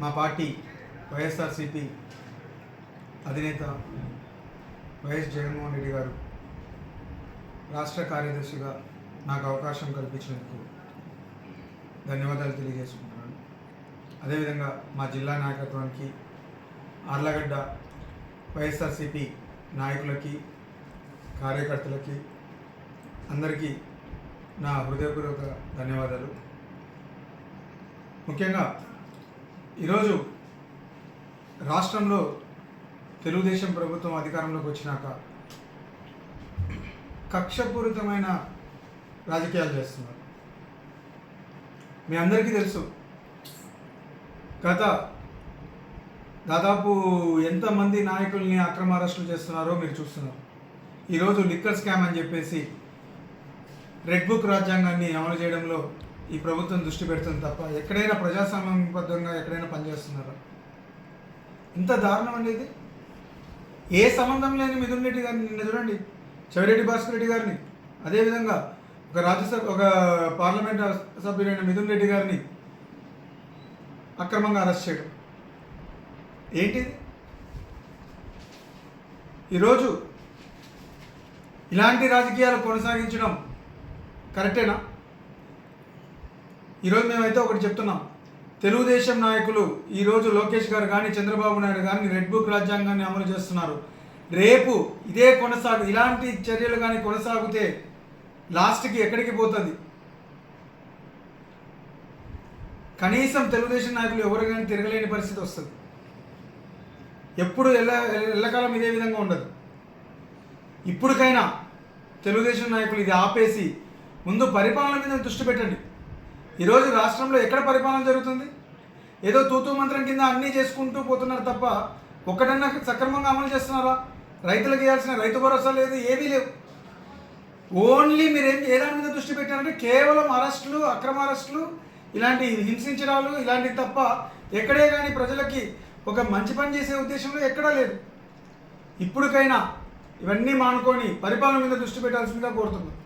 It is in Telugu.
మా పార్టీ వైఎస్ఆర్సిపి అధినేత వైఎస్ జగన్మోహన్ రెడ్డి గారు రాష్ట్ర కార్యదర్శిగా నాకు అవకాశం కల్పించినందుకు ధన్యవాదాలు తెలియజేసుకుంటున్నాను. అదేవిధంగా మా జిల్లా నాయకత్వానికి ఆర్లగడ్డ వైఎస్ఆర్సిపి నాయకులకి కార్యకర్తలకి అందరికీ నా హృదయపూర్వక ధన్యవాదాలు. ముఖ్యంగా ఈరోజు రాష్ట్రంలో తెలుగుదేశం ప్రభుత్వం అధికారంలోకి వచ్చినాక కక్షపూరితమైన రాజకీయాలు చేస్తున్నారు. మీ అందరికీ తెలుసు గత దాదాపు ఎంతమంది నాయకుల్ని అక్రమ అరెస్టులు చేస్తున్నారో మీరు చూస్తున్నారు. ఈరోజు లిక్కర్ స్కామ్ అని చెప్పేసి రెడ్ బుక్ రాజ్యాంగాన్ని అమలు చేయడంలో ఈ ప్రభుత్వం దృష్టి పెడుతుంది తప్ప ఎక్కడైనా ప్రజాస్వామ్యబద్ధంగా ఎక్కడైనా పనిచేస్తున్నారా? ఇంత దారుణం అండి ఇది. ఏ సంబంధం లేని మిథున్ రెడ్డి గారిని నిన్న చూడండి. చెవిరెడ్డి భాస్కర్ రెడ్డి గారిని. అదేవిధంగా ఒక రాజ్యసభ ఒక పార్లమెంట్ సభ్యుడైన మిథున్ రెడ్డి గారిని అక్రమంగా అరెస్ట్ చేయడం. ఏంటిది? ఈరోజు ఇలాంటి రాజకీయాలు కొనసాగించడం కరెక్టేనా? ఈరోజు మేమైతే ఒకటి చెప్తున్నాం. తెలుగుదేశం నాయకులు ఈరోజు లోకేష్ గారు కానీ చంద్రబాబు నాయుడు కానీ రెడ్ బుక్ రాజ్యాంగాన్ని అమలు చేస్తున్నారు. రేపు ఇదే కొనసాగు ఇలాంటి చర్యలు కానీ కొనసాగితే లాస్ట్కి ఎక్కడికి పోతుంది? కనీసం తెలుగుదేశం నాయకులు ఎవరు కానీ తిరగలేని పరిస్థితి వస్తుంది. ఎప్పుడు ఎల్ల ఎల్లకాలం ఇదే విధంగా ఉండదు. ఇప్పటికైనా తెలుగుదేశం నాయకులు ఇది ఆపేసి ముందు పరిపాలన మీద దృష్టి పెట్టండి. ఈరోజు రాష్ట్రంలో ఎక్కడ పరిపాలన జరుగుతుంది? ఏదో తూతూ మంత్రం కింద అన్నీ చేసుకుంటూ పోతున్నారు తప్ప ఒక్కటన్నా సక్రమంగా అమలు చేస్తున్నారా? రైతులకు ఇవ్వాల్సిన రైతు భరోసా లేదు ఏమీ లేవు. ఓన్లీ మీరు ఏం ఏ దాని మీద దృష్టి పెట్టారంటే కేవలం అరెస్టులు అక్రమ అరెస్టులు ఇలాంటి హింసించడాలు ఇలాంటివి తప్ప ఎక్కడే కానీ ప్రజలకి ఒక మంచి పని చేసే ఉద్దేశంలో ఎక్కడా లేదు. ఇప్పటికైనా ఇవన్నీ మానుకొని పరిపాలన మీద దృష్టి పెట్టాల్సిందిగా కోరుతున్నాను